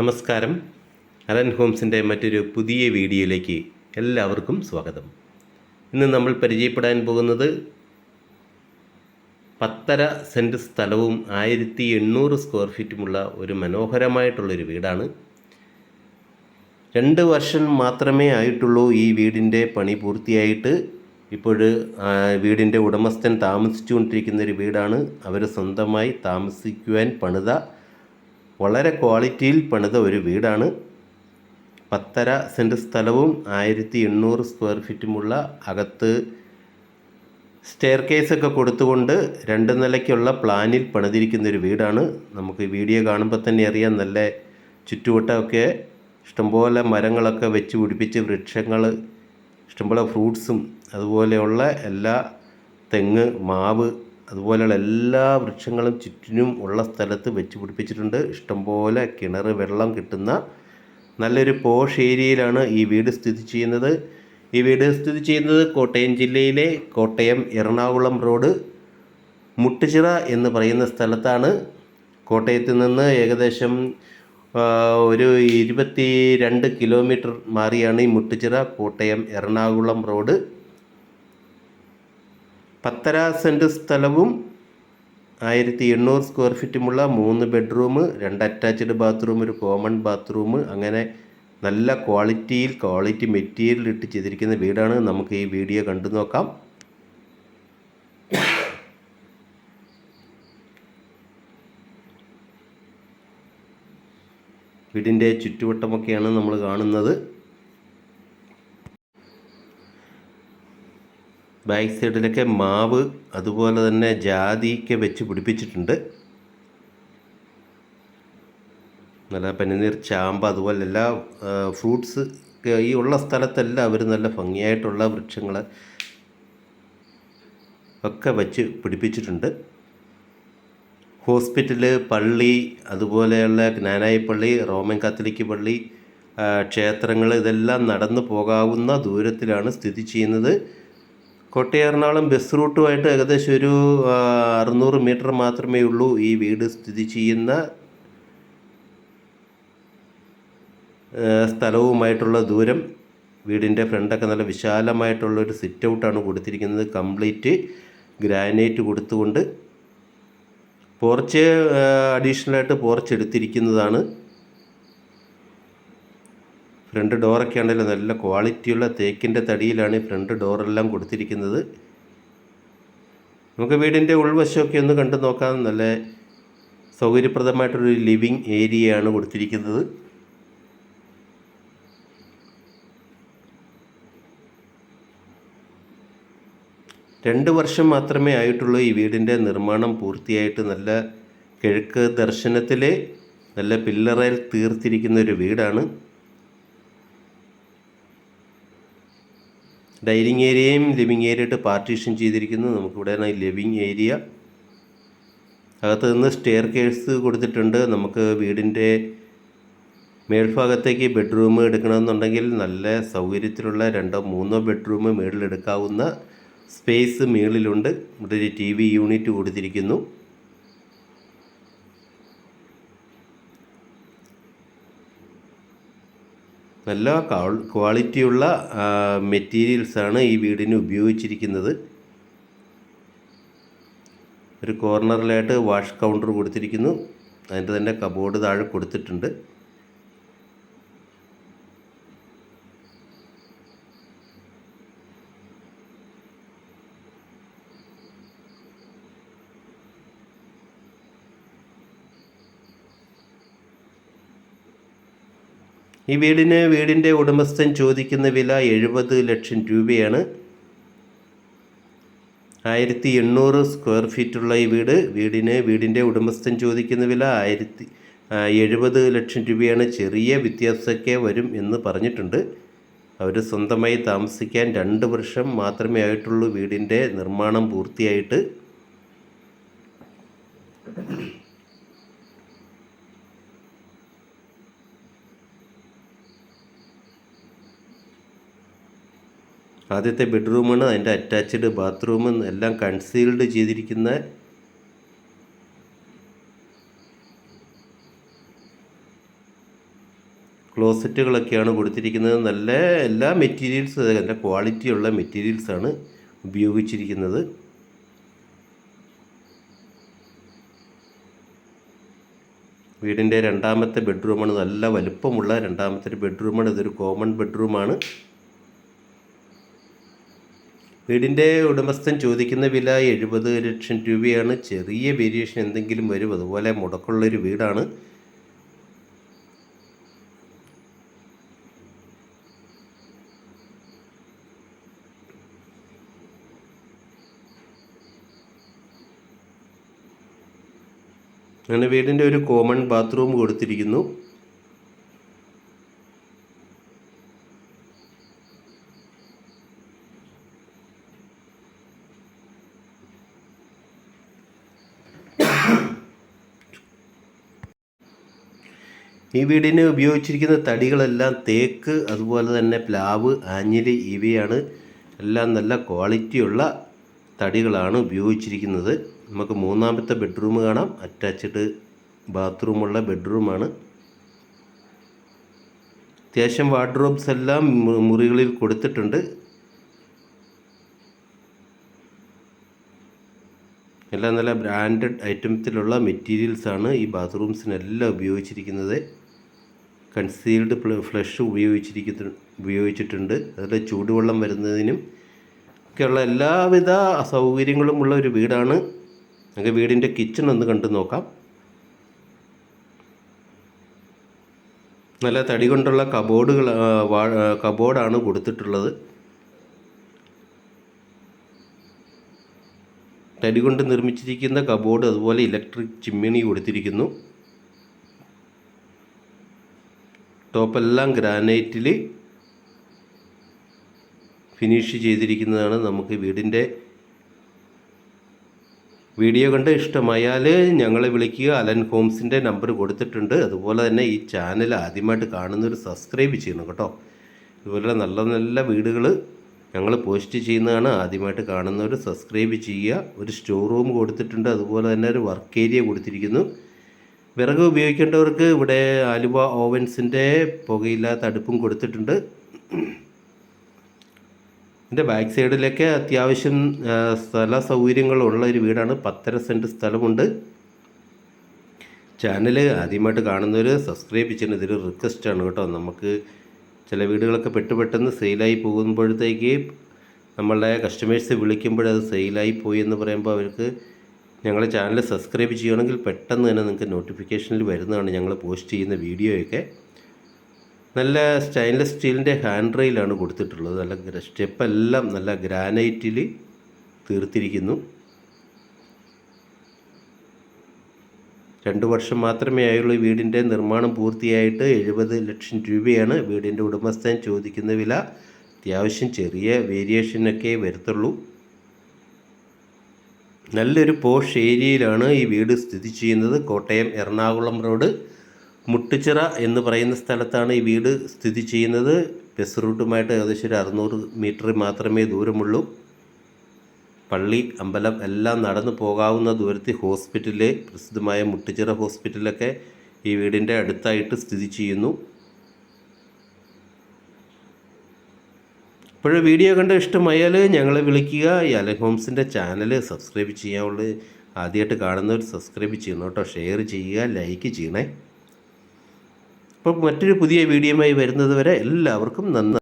നമസ്കാരം. അലൻ ഹോംസിന്റെ മറ്റൊരു പുതിയ വീഡിയോയിലേക്ക് എല്ലാവർക്കും സ്വാഗതം. ഇന്ന് നമ്മൾ പരിചയപ്പെടാൻ പോകുന്നത് പത്തര സെന്റ് സ്ഥലവും ആയിരത്തി എണ്ണൂറ് സ്ക്വയർ ഫീറ്റുമുള്ള ഒരു മനോഹരമായിട്ടുള്ളൊരു വീടാണ്. രണ്ട് വർഷം മാത്രമേ ആയിട്ടുള്ളൂ ഈ വീടിന്റെ പണി പൂർത്തിയായിട്ട്. ഇപ്പോൾ വീടിന്റെ ഉടമസ്ഥൻ താമസിച്ചുകൊണ്ടിരിക്കുന്ന ഒരു വീടാണ്. അവർ സ്വന്തമായി താമസിക്കുവാൻ പണിത വളരെ ക്വാളിറ്റിയിൽ പണിത ഒരു വീടാണ്. പത്തര സെന്റ് സ്ഥലവും ആയിരത്തി എണ്ണൂറ് സ്ക്വയർ ഫീറ്റുമുള്ള അകത്ത് സ്റ്റെയർ കേസൊക്കെ കൊടുത്തുകൊണ്ട് രണ്ട് നിലയ്ക്കുള്ള പ്ലാനിൽ പണിതിരിക്കുന്ന ഒരു വീടാണ്. നമുക്ക് വീഡിയോ കാണുമ്പോൾ തന്നെ അറിയാം നല്ല ചുറ്റുവട്ടമൊക്കെ ഇഷ്ടംപോലെ മരങ്ങളൊക്കെ വെച്ച് പിടിപ്പിച്ച് വൃക്ഷങ്ങൾ ഇഷ്ടംപോലെ ഫ്രൂട്ട്സും അതുപോലെയുള്ള എല്ലാ തെങ്ങ് മാവ് അതുപോലെയുള്ള എല്ലാ വൃക്ഷങ്ങളും ചുറ്റിനും ഉള്ള സ്ഥലത്ത് വെച്ച് പിടിപ്പിച്ചിട്ടുണ്ട്. ഇഷ്ടംപോലെ കിണർ വെള്ളം കിട്ടുന്ന നല്ലൊരു പോഷ് ഏരിയയിലാണ് ഈ വീട് സ്ഥിതി ചെയ്യുന്നത്. ഈ വീട് സ്ഥിതി ചെയ്യുന്നത് കോട്ടയം ജില്ലയിലെ കോട്ടയം എറണാകുളം റോഡ് മുട്ടുചിറ എന്ന് പറയുന്ന സ്ഥലത്താണ്. കോട്ടയത്ത് നിന്ന് ഏകദേശം ഒരു ഇരുപത്തി രണ്ട് കിലോമീറ്റർ മാറിയാണ് ഈ മുട്ടുചിറ കോട്ടയം എറണാകുളം റോഡ്. പത്തര സെന്റ് സ്ഥലവും ആയിരത്തി എണ്ണൂറ് സ്ക്വയർ ഫീറ്റുമുള്ള മൂന്ന് ബെഡ്റൂം രണ്ട് അറ്റാച്ച്ഡ് ബാത്റൂം ഒരു കോമൺ ബാത്റൂം അങ്ങനെ നല്ല ക്വാളിറ്റിയിൽ ക്വാളിറ്റി മെറ്റീരിയൽ ഇട്ട് ചെയ്തിരിക്കുന്ന വീടാണ്. നമുക്ക് ഈ വീഡിയോ കണ്ടു നോക്കാം. വീടിന്റെ ചുറ്റുവട്ടമൊക്കെയാണ് നമ്മൾ കാണുന്നത്. ബാക്ക് സൈഡിലൊക്കെ മാവ് അതുപോലെ തന്നെ ജാതിയൊക്കെ വെച്ച് പിടിപ്പിച്ചിട്ടുണ്ട്. നല്ല പനിനീർ ചാമ്പ അതുപോലെ എല്ലാ ഫ്രൂട്ട്സ് ഈ ഉള്ള സ്ഥലത്തെല്ലാം അവർ നല്ല ഭംഗിയായിട്ടുള്ള വൃക്ഷങ്ങൾ ഒക്കെ വെച്ച് പിടിപ്പിച്ചിട്ടുണ്ട്. ഹോസ്പിറ്റൽ പള്ളി അതുപോലെയുള്ള ജ്ഞാനായി പള്ളി റോമൻ കാത്തലിക്ക് പള്ളി ക്ഷേത്രങ്ങൾ ഇതെല്ലാം നടന്നു പോകാവുന്ന ദൂരത്തിലാണ് സ്ഥിതി ചെയ്യുന്നത്. കോട്ടയം എറണാകുളം ബസ് റൂട്ടുമായിട്ട് ഏകദേശം ഒരു അറുന്നൂറ് മീറ്റർ മാത്രമേ ഉള്ളൂ ഈ വീട് സ്ഥിതി ചെയ്യുന്ന സ്ഥലവുമായിട്ടുള്ള ദൂരം. വീടിന്റെ ഫ്രണ്ടൊക്കെ നല്ല വിശാലമായിട്ടുള്ള ഒരു സിറ്റ് ഔട്ടാണ് കൊടുത്തിരിക്കുന്നത്. കംപ്ലീറ്റ് ഗ്രാനൈറ്റ് കൊടുത്തുകൊണ്ട് പോർച്ച് അഡീഷണലായിട്ട് പോർച്ച് എടുത്തിരിക്കുന്നതാണ്. ഫ്രണ്ട് ഡോറൊക്കെ ആണെങ്കിലും നല്ല ക്വാളിറ്റിയുള്ള തേക്കിന്റെ തടിയിലാണ് ഈ ഫ്രണ്ട് ഡോറെല്ലാം കൊടുത്തിരിക്കുന്നത്. നമുക്ക് വീടിന്റെ ഉൾവശമൊക്കെ ഒന്ന് കണ്ടു നോക്കാം. നല്ല സൗകര്യപ്രദമായിട്ടൊരു ലിവിങ് ഏരിയയാണ് കൊടുത്തിരിക്കുന്നത്. രണ്ട് വർഷം മാത്രമേ ആയിട്ടുള്ളൂ ഈ വീടിന്റെ നിർമ്മാണം പൂർത്തിയായിട്ട് നല്ല കിഴക്ക് ദർശനത്തിലെ നല്ല പില്ലറയിൽ തീർത്തിരിക്കുന്ന ഒരു വീടാണ്. ഡൈനിങ് ഏരിയയും ലിവിങ് ഏരിയ ആയിട്ട് പാർട്ടീഷൻ ചെയ്തിരിക്കുന്നു. നമുക്കിവിടെ ലിവിങ് ഏരിയ. അകത്ത് നിന്ന് സ്റ്റെയർ കേഴ്സ് കൊടുത്തിട്ടുണ്ട്. നമുക്ക് വീടിന്റെ മേൽഭാഗത്തേക്ക് ബെഡ്റൂം എടുക്കണമെന്നുണ്ടെങ്കിൽ നല്ല സൗകര്യത്തിലുള്ള രണ്ടോ മൂന്നോ ബെഡ്റൂം മേളിലെടുക്കാവുന്ന സ്പേസ് മേളിലുണ്ട്. ഇവിടെ ഒരു ടി വി യൂണിറ്റ് കൊടുത്തിരിക്കുന്നു. നല്ല ക്വാളിറ്റിയുള്ള മെറ്റീരിയൽസാണ് ഈ വീടിന് ഉപയോഗിച്ചിരിക്കുന്നത്. ഒരു കോർണറിലായിട്ട് വാഷ് കൗണ്ടർ കൊടുത്തിരിക്കുന്നു. അതിന്റെ തന്നെ കബോർഡ് താഴെ കൊടുത്തിട്ടുണ്ട്. ഈ വീടിന് വീടിന്റെ ഉടമസ്ഥൻ ചോദിക്കുന്ന വില എഴുപത് ലക്ഷം രൂപയാണ്. ആയിരത്തി എണ്ണൂറ് സ്ക്വയർ ഫീറ്റുള്ള ഈ വീട് വീടിന് വീടിന്റെ ഉടമസ്ഥൻ ചോദിക്കുന്ന വില ആയിരത്തി എഴുപത് ലക്ഷം രൂപയാണ്. ചെറിയ വ്യത്യാസമൊക്കെ വരും എന്ന് പറഞ്ഞിട്ടുണ്ട്. അവർ സ്വന്തമായി താമസിക്കാൻ രണ്ട് വർഷം മാത്രമേ ആയിട്ടുള്ളൂ വീടിന്റെ നിർമ്മാണം പൂർത്തിയായിട്ട്. ആദ്യത്തെ ബെഡ്റൂമാണ് അതിന്റെ അറ്റാച്ച്ഡ് ബാത്റൂം എല്ലാം കൺസീൽഡ് ചെയ്തിരിക്കുന്ന ക്ലോസറ്റുകളൊക്കെയാണ് കൊടുത്തിരിക്കുന്നത്. നല്ല എല്ലാ മെറ്റീരിയൽസ് നല്ല ക്വാളിറ്റിയുള്ള മെറ്റീരിയൽസാണ് ഉപയോഗിച്ചിരിക്കുന്നത്. വീടിന്റെ രണ്ടാമത്തെ ബെഡ്റൂമാണ്. നല്ല വലുപ്പമുള്ള രണ്ടാമത്തെ ബെഡ്റൂമാണ്. ഇതൊരു കോമൺ ബെഡ്റൂമാണ്. വീടിന്റെ ഉടമസ്ഥൻ ചോദിക്കുന്ന വില എഴുപത് ലക്ഷം രൂപയാണ്. ചെറിയ വേരിയേഷൻ എന്തെങ്കിലും വരും. അതുപോലെ മുടക്കുള്ളൊരു വീടാണ്. അങ്ങനെ വീടിന്റെ ഒരു കോമൺ ബാത്റൂം കൊടുത്തിരിക്കുന്നു. ഈ വീടിന് ഉപയോഗിച്ചിരിക്കുന്ന തടികളെല്ലാം തേക്ക് അതുപോലെ തന്നെ പ്ലാവ് ആഞ്ഞിലി ഇവയാണ്. എല്ലാം നല്ല ക്വാളിറ്റിയുള്ള തടികളാണ് ഉപയോഗിച്ചിരിക്കുന്നത്. നമുക്ക് മൂന്നാമത്തെ ബെഡ്റൂം കാണാം. അറ്റാച്ച്ഡ് ബാത്റൂമുള്ള ബെഡ്റൂമാണ്. അത്യാവശ്യം വാർഡ്രോബ്സ് എല്ലാം മുറികളിൽ കൊടുത്തിട്ടുണ്ട്. എല്ലാം നല്ല ബ്രാൻഡഡ് ഐറ്റംസിലുള്ള മെറ്റീരിയൽസാണ് ഈ ബാത്റൂംസിനെല്ലാം ഉപയോഗിച്ചിരിക്കുന്നത്. കൺസീൽഡ് ഫ്ലഷ് ഉപയോഗിച്ചിരിക്കുന്നു ഉപയോഗിച്ചിട്ടുണ്ട്. അതിൽ ചൂടുവെള്ളം വരുന്നതിനും ഒക്കെയുള്ള എല്ലാവിധ സൗകര്യങ്ങളും ഉള്ള ഒരു വീടാണ്. നമുക്ക് വീടിന്റെ കിച്ചൺ ഒന്ന് കണ്ടു നോക്കാം. നല്ല തടി കൊണ്ടുള്ള കബോർഡുകൾ കബോർഡാണ് കൊടുത്തിട്ടുള്ളത്. തടി കൊണ്ട് നിർമ്മിച്ചിരിക്കുന്ന കബോർഡ് അതുപോലെ ഇലക്ട്രിക് ചിമ്മിണി കൊടുത്തിരിക്കുന്നു. ടോപ്പെല്ലാം ഗ്രാനൈറ്റിൽ ഫിനിഷ് ചെയ്തിരിക്കുന്നതാണ് നമുക്ക് വീടിന്റെ വീഡിയോ കണ്ട് ഇഷ്ടമായാൽ ഞങ്ങളെ വിളിക്കുക. അലൻ ഹോംസിന്റെ നമ്പർ കൊടുത്തിട്ടുണ്ട്. അതുപോലെ തന്നെ ഈ ചാനൽ ആദ്യമായിട്ട് കാണുന്നവർ സബ്സ്ക്രൈബ് ചെയ്യണം കേട്ടോ. ഇതുപോലെ നല്ല നല്ല വീടുകൾ ഞങ്ങൾ പോസ്റ്റ് ചെയ്യുന്നതാണ്. ആദ്യമായിട്ട് കാണുന്നവർ സബ്സ്ക്രൈബ് ചെയ്യുക. ഒരു സ്റ്റോർ റൂം കൊടുത്തിട്ടുണ്ട്. അതുപോലെ തന്നെ ഒരു വർക്ക് ഏരിയ കൊടുത്തിരിക്കുന്നു. വിറക് ഉപയോഗിക്കേണ്ടവർക്ക് ഇവിടെ ആലുവ ഓവൻസിന്റെ പുകയില്ലാത്ത അടുപ്പും കൊടുത്തിട്ടുണ്ട്. ഇതിന്റെ ബാക്ക് സൈഡിലൊക്കെ അത്യാവശ്യം സ്ഥല സൗകര്യങ്ങളുള്ള ഒരു വീടാണ്. പത്തര സെന്റ് സ്ഥലമുണ്ട്. ചാനൽ ആദ്യമായിട്ട് കാണുന്നവർ സബ്സ്ക്രൈബ് ചെയ്യണം. ഇതൊരു റിക്വസ്റ്റാണ് കേട്ടോ. നമുക്ക് ചില വീടുകളൊക്കെ പെട്ട് പെട്ടെന്ന് സെയിലായി പോകുമ്പോഴത്തേക്ക് നമ്മളുടെ കസ്റ്റമേഴ്സ് വിളിക്കുമ്പോൾ അത് സെയിലായി പോയി എന്ന് പറയുമ്പോൾ അവർക്ക് ഞങ്ങളുടെ ചാനൽ സബ്സ്ക്രൈബ് ചെയ്യണമെങ്കിൽ പെട്ടെന്ന് തന്നെ നിങ്ങൾക്ക് നോട്ടിഫിക്കേഷനിൽ വരുന്നതാണ് ഞങ്ങൾ പോസ്റ്റ് ചെയ്യുന്ന വീഡിയോയൊക്കെ. നല്ല സ്റ്റെയിൻലെസ് സ്റ്റീലിന്റെ ഹാൻഡ് റെയിലാണ് കൊടുത്തിട്ടുള്ളത്. നല്ല സ്റ്റെപ്പെല്ലാം നല്ല ഗ്രാനൈറ്റിൽ തീർത്തിരിക്കുന്നു. രണ്ട് വർഷം മാത്രമേ ആയുള്ളൂ വീടിന്റെ നിർമ്മാണം പൂർത്തിയായിട്ട്. എഴുപത് ലക്ഷം രൂപയാണ് വീടിന്റെ ഉടമസ്ഥൻ ചോദിക്കുന്ന വില. അത്യാവശ്യം ചെറിയ വേരിയേഷനൊക്കെ വരത്തുള്ളൂ. നല്ലൊരു പോഷ് ഏരിയയിലാണ് ഈ വീട് സ്ഥിതി ചെയ്യുന്നത്. കോട്ടയം എറണാകുളം റോഡ്. മുട്ടുച്ചിറ എന്ന് പറയുന്ന സ്ഥലത്താണ് ഈ വീട് സ്ഥിതി ചെയ്യുന്നത്. ബസ് റൂട്ടുമായിട്ട് ഏകദേശം ഒരു അറുന്നൂറ് മീറ്റർ മാത്രമേ ദൂരമുള്ളൂ. പള്ളി അമ്പലം എല്ലാം നടന്നു പോകാവുന്ന ദൂരത്തിൽ ഹോസ്പിറ്റൽ പ്രസിദ്ധമായ മുട്ടുച്ചിറ ഹോസ്പിറ്റലൊക്കെ ഈ വീടിന്റെ അടുത്തായിട്ട് സ്ഥിതി ചെയ്യുന്നു. ഇപ്പോൾ വീഡിയോ കണ്ട് ഇഷ്ടമായാൽ ഞങ്ങളെ വിളിക്കുക. ഈ അലൻ ഹോംസിന്റെ ചാനൽ സബ്സ്ക്രൈബ് ചെയ്യാവുള്ളൂ. ആദ്യമായിട്ട് കാണുന്നവർ സബ്സ്ക്രൈബ് ചെയ്യണം കേട്ടോ ഷെയർ ചെയ്യുക ലൈക്ക് ചെയ്യണേ. അപ്പോൾ മറ്റൊരു പുതിയ വീഡിയോയുമായി വരുന്നത് വരെ എല്ലാവർക്കും നന്ദി.